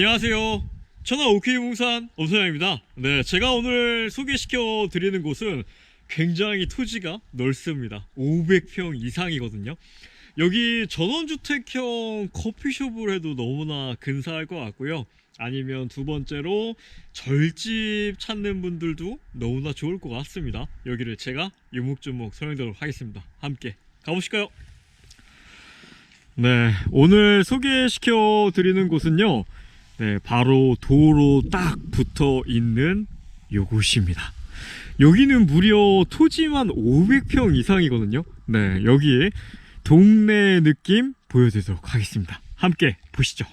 안녕하세요. 천하 오케이 부산 엄선양입니다. 네, 제가 오늘 소개시켜 드리는 곳은 굉장히 토지가 넓습니다. 500평 이상이거든요. 여기 전원주택형 커피숍을 해도 너무나 근사할 것 같고요. 아니면 두 번째로 절집 찾는 분들도 너무나 좋을 것 같습니다. 여기를 제가 유목주목 설명드리도록 하겠습니다. 함께 가보실까요? 네, 오늘 소개시켜 드리는 곳은요. 네, 바로 도로 딱 붙어 있는 요곳입니다. 여기는 무려 토지만 500평 이상이거든요. 네, 여기에 동네 느낌 보여드리도록 하겠습니다. 함께 보시죠.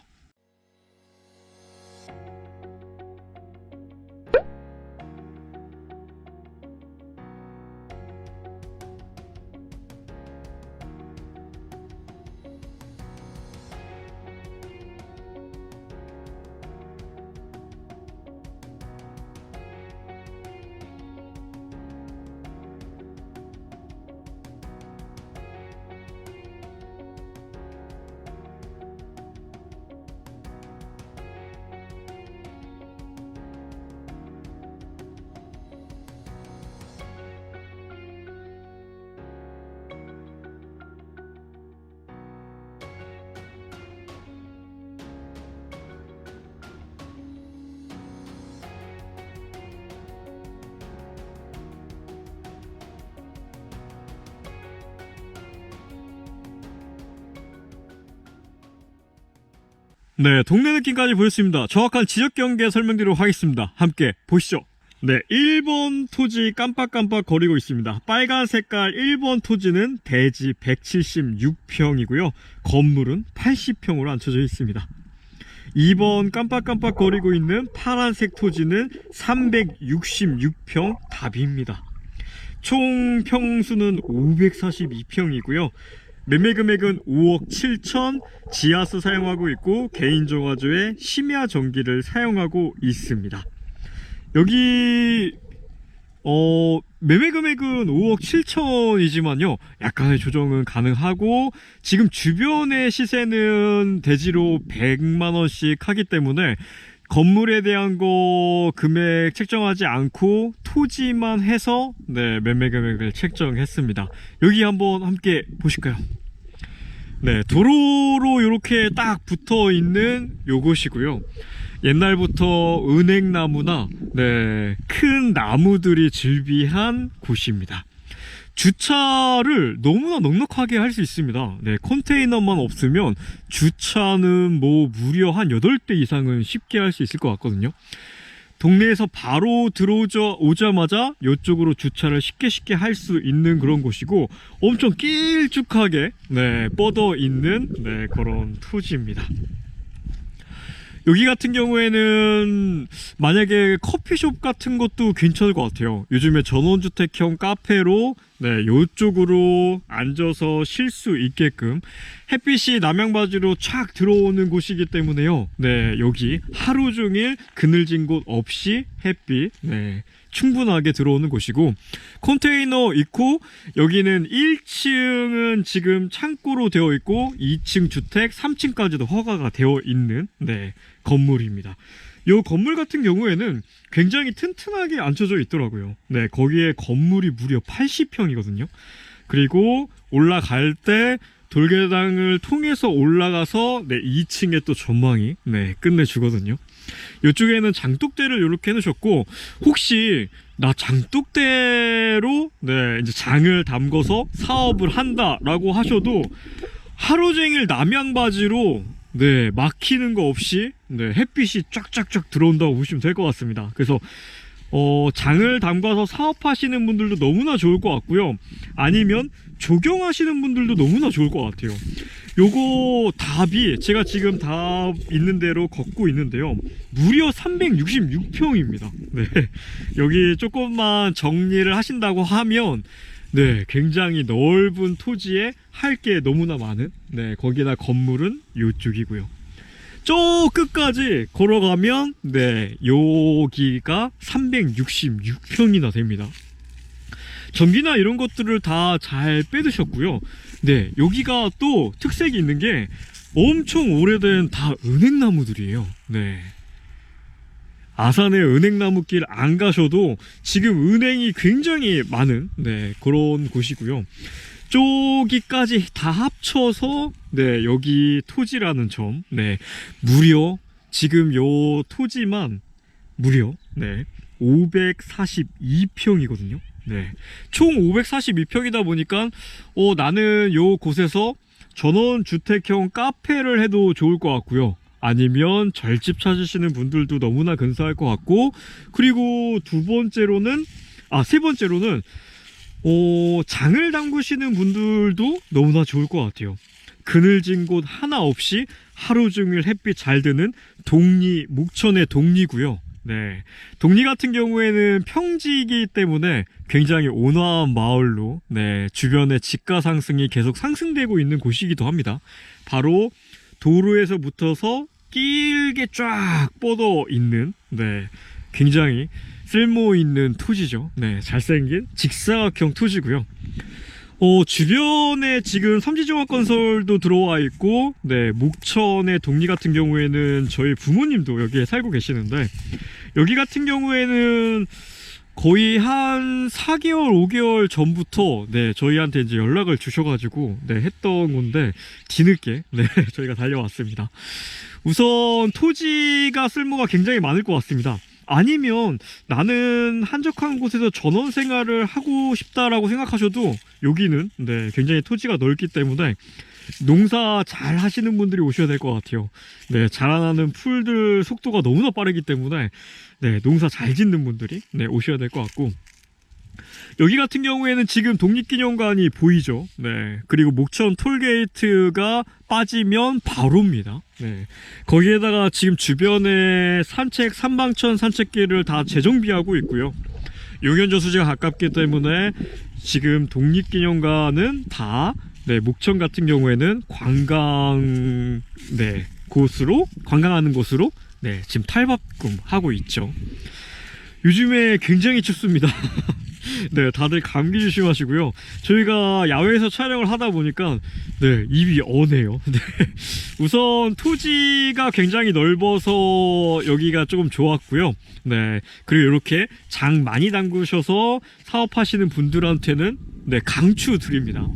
네, 동네 느낌까지 보였습니다. 정확한 지역 경계 설명드리도록 하겠습니다. 함께 보시죠. 네, 1번 토지 깜빡깜빡 거리고 있습니다. 빨간 색깔 1번 토지는 대지 176평이고요. 건물은 80평으로 앉혀져 있습니다. 2번 깜빡깜빡 거리고 있는 파란색 토지는 366평 답입니다. 총 평수는 542평이고요. 매매 금액은 5억 7천, 지하수 사용하고 있고 개인 정화조에 심야 전기를 사용하고 있습니다. 여기 어 매매 금액은 5억 7천이지만요. 약간의 조정은 가능하고 지금 주변의 시세는 대지로 100만 원씩 하기 때문에 건물에 대한 거 금액 책정하지 않고 토지만 해서 네 매매 금액을 책정했습니다. 여기 한번 함께 보실까요? 네 도로로 이렇게 딱 붙어 있는 요것이고요. 옛날부터 은행나무나 네, 큰 나무들이 즐비한 곳입니다. 주차를 너무나 넉넉하게 할 수 있습니다. 네, 컨테이너만 없으면 주차는 뭐 무려 한 8대 이상은 쉽게 할 수 있을 것 같거든요. 동네에서 바로 들어오자 오자마자 이쪽으로 주차를 쉽게 쉽게 할 수 있는 그런 곳이고 엄청 길쭉하게 네, 뻗어 있는 네, 그런 토지입니다. 여기 같은 경우에는 만약에 커피숍 같은 것도 괜찮을 것 같아요. 요즘에 전원주택형 카페로 네, 요쪽으로 앉아서 쉴 수 있게끔 햇빛이 남양바지로 촥 들어오는 곳이기 때문에요. 네, 여기 하루 종일 그늘진 곳 없이 햇빛 네, 충분하게 들어오는 곳이고 컨테이너 있고 여기는 1층은 지금 창고로 되어 있고 2층 주택 3층까지도 허가가 되어 있는 네, 건물입니다. 이 건물 같은 경우에는 굉장히 튼튼하게 앉혀져 있더라고요. 네, 거기에 건물이 무려 80평이거든요. 그리고 올라갈 때 돌계단을 통해서 올라가서 네, 2층에 또 전망이 네, 끝내주거든요. 이쪽에는 장독대를 이렇게 해놓으셨고 혹시 나 장독대로 네, 이제 장을 담궈서 사업을 한다라고 하셔도 하루 종일 남양 바지로 네 막히는 거 없이 네 햇빛이 쫙쫙쫙 들어온다고 보시면 될 것 같습니다. 그래서 어, 장을 담가서 사업하시는 분들도 너무나 좋을 것 같고요. 아니면 조경하시는 분들도 너무나 좋을 것 같아요. 요거 답이 제가 지금 답 있는 대로 걷고 있는데요. 무려 366평입니다. 네. 여기 조금만 정리를 하신다고 하면 네, 굉장히 넓은 토지에 할 게 너무나 많은 네, 거기다 건물은 요쪽이고요. 저 끝까지 걸어가면 네 여기가 366평이나 됩니다. 전기나 이런 것들을 다 잘 빼드셨고요. 네 여기가 또 특색이 있는 게 엄청 오래된 다 은행나무들이에요. 네. 아산의 은행나무길 안 가셔도 지금 은행이 굉장히 많은 네, 그런 곳이고요. 저기까지 다 합쳐서 네, 여기 토지라는 점. 네. 무려 지금 요 토지만 무려 네. 542평이거든요. 네. 총 542평이다 보니까 어 나는 요 곳에서 전원 주택형 카페를 해도 좋을 것 같고요. 아니면 절집 찾으시는 분들도 너무나 근사할 것 같고 그리고 두 번째로는 아 세 번째로는 어 장을 담그시는 분들도 너무나 좋을 것 같아요. 그늘진 곳 하나 없이 하루 종일 햇빛 잘 드는 동리 목천의 동리고요. 네. 동리 같은 경우에는 평지이기 때문에 굉장히 온화한 마을로 네, 주변의 집가 상승이 계속 상승되고 있는 곳이기도 합니다. 바로 도로에서 붙어서 길게 쫙 뻗어 있는 네, 굉장히 쓸모 있는 토지죠. 네, 잘생긴 직사각형 토지고요. 어, 주변에 지금 삼지종합 건설도 들어와 있고, 네, 목천의 동리 같은 경우에는 저희 부모님도 여기에 살고 계시는데, 여기 같은 경우에는 거의 한 4개월, 5개월 전부터, 네, 저희한테 이제 연락을 주셔가지고, 네, 했던 건데, 뒤늦게, 네, 저희가 달려왔습니다. 우선 토지가 쓸모가 굉장히 많을 것 같습니다. 아니면 나는 한적한 곳에서 전원 생활을 하고 싶다라고 생각하셔도 여기는 네, 굉장히 토지가 넓기 때문에 농사 잘 하시는 분들이 오셔야 될 것 같아요. 네, 자라나는 풀들 속도가 너무나 빠르기 때문에 네, 농사 잘 짓는 분들이 네, 오셔야 될 것 같고 여기 같은 경우에는 지금 독립기념관이 보이죠. 네. 그리고 목천 톨게이트가 빠지면 바로입니다. 네. 거기에다가 지금 주변에 산책, 삼방천 산책길을 다 재정비하고 있고요. 용현저 수지가 가깝기 때문에 지금 독립기념관은 다 네, 목천 같은 경우에는 관광 네, 곳으로 관광하는 곳으로 네, 지금 탈바꿈 하고 있죠. 요즘에 굉장히 춥습니다. 네, 다들 감기 조심하시고요. 저희가 야외에서 촬영을 하다 보니까 네, 입이 어네요. 네. 우선 토지가 굉장히 넓어서 여기가 조금 좋았고요. 네. 그리고 이렇게 장 많이 담그셔서 사업하시는 분들한테는 네, 강추 드립니다.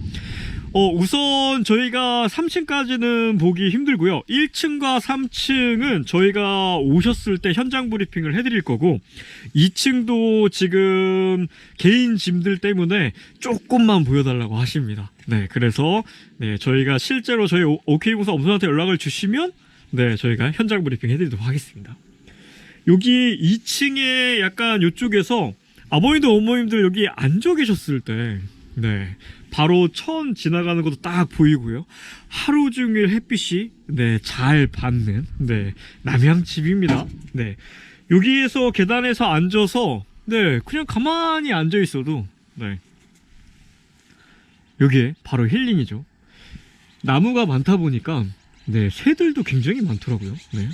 어, 우선 저희가 3층까지는 보기 힘들고요. 1층과 3층은 저희가 오셨을 때 현장 브리핑을 해드릴 거고, 2층도 지금 개인 짐들 때문에 조금만 보여달라고 하십니다. 네, 그래서 네, 저희가 실제로 저희 오- 오케이공사 엄선한테 연락을 주시면 네, 저희가 현장 브리핑 해드리도록 하겠습니다. 여기 2층에 약간 이쪽에서 아버님들 어머님들 여기 앉아 계셨을 때, 네. 바로 천 지나가는 것도 딱 보이고요. 하루 종일 햇빛이, 네, 잘 받는, 네, 남양집입니다. 네. 여기에서 계단에서 앉아서, 네, 그냥 가만히 앉아 있어도, 네. 여기에 바로 힐링이죠. 나무가 많다 보니까, 네, 새들도 굉장히 많더라고요. 네.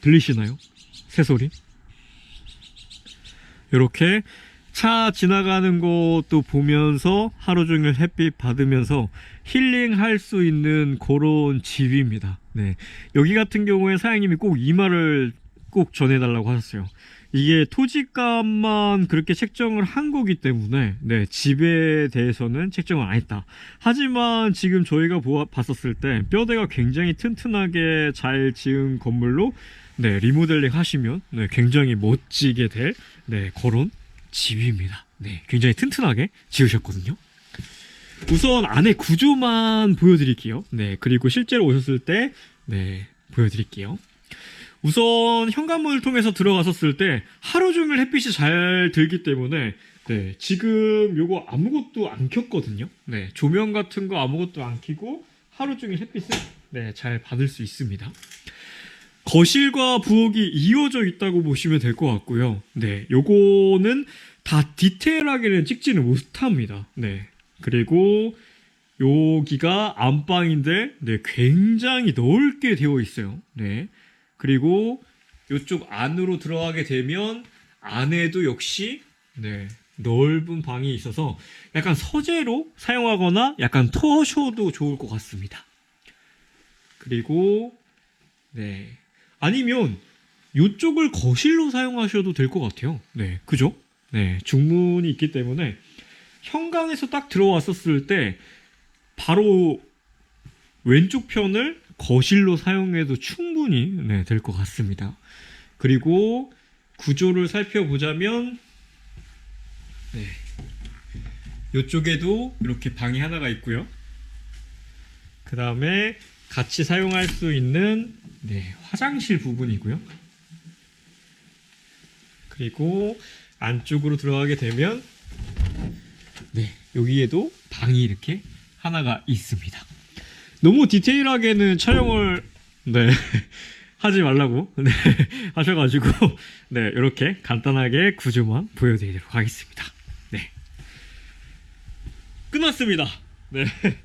들리시나요? 새 소리? 이렇게 차 지나가는 것도 보면서 하루 종일 햇빛 받으면서 힐링할 수 있는 그런 집입니다. 네. 여기 같은 경우에 사장님이 꼭 이 말을 꼭 전해달라고 하셨어요. 이게 토지값만 그렇게 책정을 한 거기 때문에 네, 집에 대해서는 책정을 안 했다. 하지만 지금 저희가 보아, 봤었을 때 뼈대가 굉장히 튼튼하게 잘 지은 건물로 네, 리모델링 하시면 네, 굉장히 멋지게 될 네, 그런 집입니다. 네, 굉장히 튼튼하게 지으셨거든요. 우선 안에 구조만 보여드릴게요. 네, 그리고 실제로 오셨을 때, 네, 보여드릴게요. 우선 현관문을 통해서 들어갔었을 때 하루 종일 햇빛이 잘 들기 때문에 네, 지금 요거 아무것도 안 켰거든요. 네, 조명 같은 거 아무것도 안 켜고 하루 종일 햇빛을 네, 잘 받을 수 있습니다. 거실과 부엌이 이어져 있다고 보시면 될 것 같고요. 네, 요거는 다 디테일하게는 찍지는 못합니다. 네, 그리고 여기가 안방인데, 네, 굉장히 넓게 되어 있어요. 네, 그리고 이쪽 안으로 들어가게 되면 안에도 역시 네, 넓은 방이 있어서 약간 서재로 사용하거나 약간 터셔도 좋을 것 같습니다. 그리고 네 아니면 이쪽을 거실로 사용하셔도 될 것 같아요. 네, 그죠? 네, 중문이 있기 때문에 현관에서 딱 들어왔었을 때 바로 왼쪽 편을 거실로 사용해도 충분히 네, 될 것 같습니다. 그리고 구조를 살펴보자면 네. 이쪽에도 이렇게 방이 하나가 있고요. 그 다음에 같이 사용할 수 있는 네, 화장실 부분이고요. 그리고 안쪽으로 들어가게 되면 네, 여기에도 방이 이렇게 하나가 있습니다. 너무 디테일하게는 촬영을 네, 하지 말라고 네, 하셔가지고 네, 이렇게 간단하게 구조만 보여드리도록 하겠습니다. 네, 끝났습니다. 네,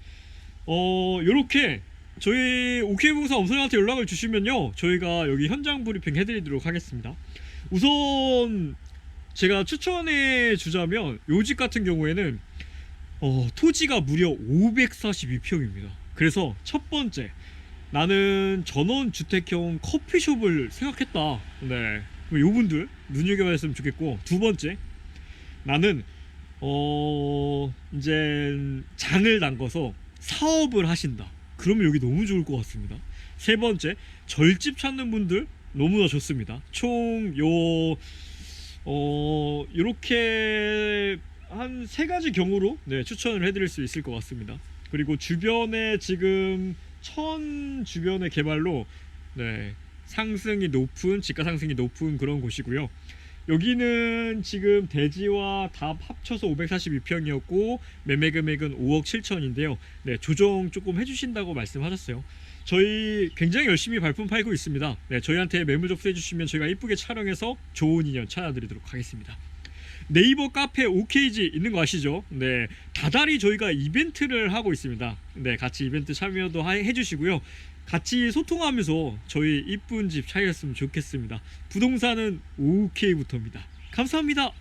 어 이렇게 저희 오케이봉사 엄선한테 연락을 주시면요, 저희가 여기 현장 브리핑 해드리도록 하겠습니다. 우선 제가 추천해 주자면 요집 같은 경우에는 어, 토지가 무려 542평입니다. 그래서 첫 번째 나는 전원 주택형 커피숍을 생각했다. 네. 요분들 눈여겨봤으면 좋겠고 두 번째 나는 어 이제 장을 담궈서 사업을 하신다. 그러면 여기 너무 좋을 것 같습니다. 세 번째 절집 찾는 분들 너무나 좋습니다. 총 요 어 이렇게 한 세 가지 경우로 네, 추천을 해드릴 수 있을 것 같습니다. 그리고 주변에 지금 천 주변의 개발로 네, 상승이 높은 집가 상승이 높은 그런 곳이고요. 여기는 지금 대지와 답 합쳐서 542평이었고 매매 금액은 5억 7천인데요. 네, 조정 조금 해주신다고 말씀하셨어요. 저희 굉장히 열심히 발품 팔고 있습니다. 네, 저희한테 매물 접수해 주시면 저희가 이쁘게 촬영해서 좋은 인연 찾아드리도록 하겠습니다. 네이버 카페 OKG 있는 거 아시죠? 네, 다달이 저희가 이벤트를 하고 있습니다. 네, 같이 이벤트 참여도 하- 해주시고요. 같이 소통하면서 저희 이쁜 집 차이였으면 좋겠습니다. 부동산은 OK부터입니다. 감사합니다.